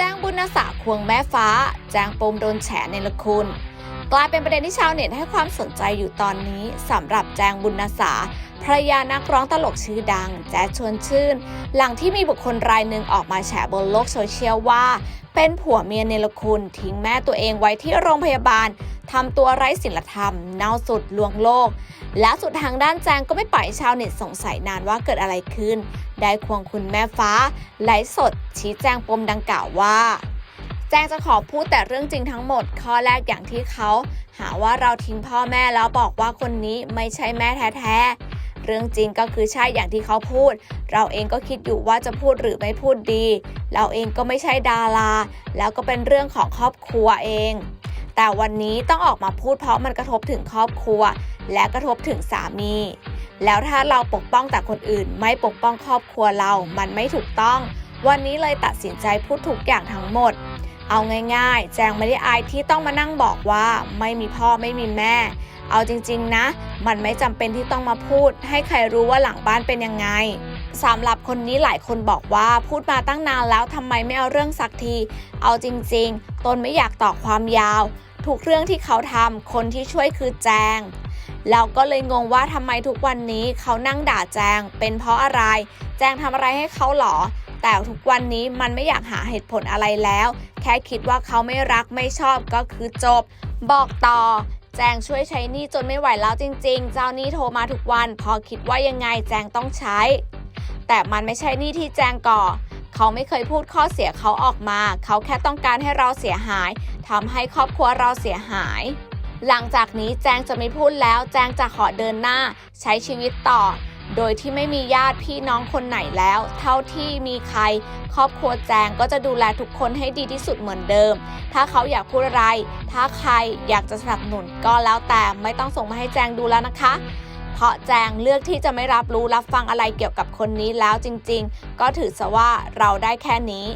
แจ้งบุญนาสาควงแม่ฟ้า แจ้งปมโดนแฉในละคุณ กลายเป็นประเด็นที่ชาวเน็ตให้ความสนใจอยู่ตอนนี้สำหรับแจงบุญนาสาภรรยานักร้องตลกชื่อดัง แจ๊ชวนชื่น หลังที่มีบุคคลรายหนึ่งออกมาแฉบนโลกโซเชียลว่า เป็นผัวเมียเนรคุณทิ้งแม่ตัวเองไว้ที่โรงพยาบาล ทำตัวไร้ศีลธรรม เน่าสุดลวงโลก และสุดทางด้านแจงก็ไม่ปล่อยชาวเน็ตสงสัยนานว่าเกิดอะไรขึ้น ได้ควงคุณแม่ฟ้าไลฟ์สด ชี้แจงปมดังกล่าวว่าแจงจะขอพูดแต่เรื่องจริงทั้งหมด ข้อแรกอย่างที่เขา หาว่าเราทิ้งพ่อแม่แล้วบอกว่าคนนี้ไม่ใช่แม่แท้ๆ เรื่องจริงก็คือใช่อย่างที่เขาพูด เราเองก็คิดอยู่ว่าจะพูดหรือไม่พูดดี เราเองก็ไม่ใช่ดารา แล้วก็เป็นเรื่องของครอบครัวเอง แต่วันนี้ต้องออกมาพูดเพราะมันกระทบถึงครอบครัว และกระทบถึงสามี แล้วถ้าเราปกป้องแต่คนอื่น ไม่ปกป้องครอบครัวเรา มันไม่ถูกต้อง วันนี้เลยตัดสินใจพูดทุกอย่างทั้งหมด เอาง่ายๆ แจงไม่ได้อายที่ต้องมานั่งบอกว่า ไม่มีพ่อไม่มีแม่ เอาจริงๆนะ มันไม่จำเป็นที่ต้องมาพูด ให้ใครรู้ว่าหลังบ้านเป็นยังไงสำหรับคนนี้หลายคนบอกว่าพูดมาตั้งนานแล้วทำไมไม่เอาเรื่องสักที เอาจริงๆ ตนไม่อยากต่อความยาว ทุกเรื่องที่เขาทำคนที่ช่วยคือแจงเราก็เลยงงว่าทำไมทุกวันนี้เขานั่งด่าแจง เป็นเพราะอะไร แจงทำอะไรให้เขาหรอ แต่ทุกวันนี้มันไม่อยากหาเหตุผลอะไรแล้ว แค่คิดว่าเขาไม่รักไม่ชอบก็คือจบ บอกต่อ แจงช่วยใช้หนี้จนไม่ไหวแล้วจริง ๆ เจ้าหนี้โทรมาทุกวัน พอคิดว่ายังไงแจงต้องใช้ แต่มันไม่ใช่หนี้ที่แจงก่อ เขาไม่เคยพูดข้อเสียเขาออกมา เขาแค่ต้องการให้เราเสียหาย ทำให้ครอบครัวเราเสียหาย หลังจากนี้แจงจะไม่พูดแล้วแจงจะขอเดินหน้า ใช้ชีวิตต่อ โดยที่ไม่มีญาติพี่น้องคนไหนแล้ว เท่าที่มีใคร ครอบครัวแจงก็จะดูแลทุกคนให้ดีที่สุดเหมือนเดิม ถ้าเขาอยากพูดอะไร ถ้าใครอยากจะสนับสนุนก็แล้วแต่ไม่ต้องส่งมาให้แจงดูแล้วนะคะเพราะแจงเลือกที่จะไม่รับรู้รับฟังอะไรเกี่ยวกับคนนี้แล้วจริง ๆ ก็ถือซะว่าเราได้แค่นี้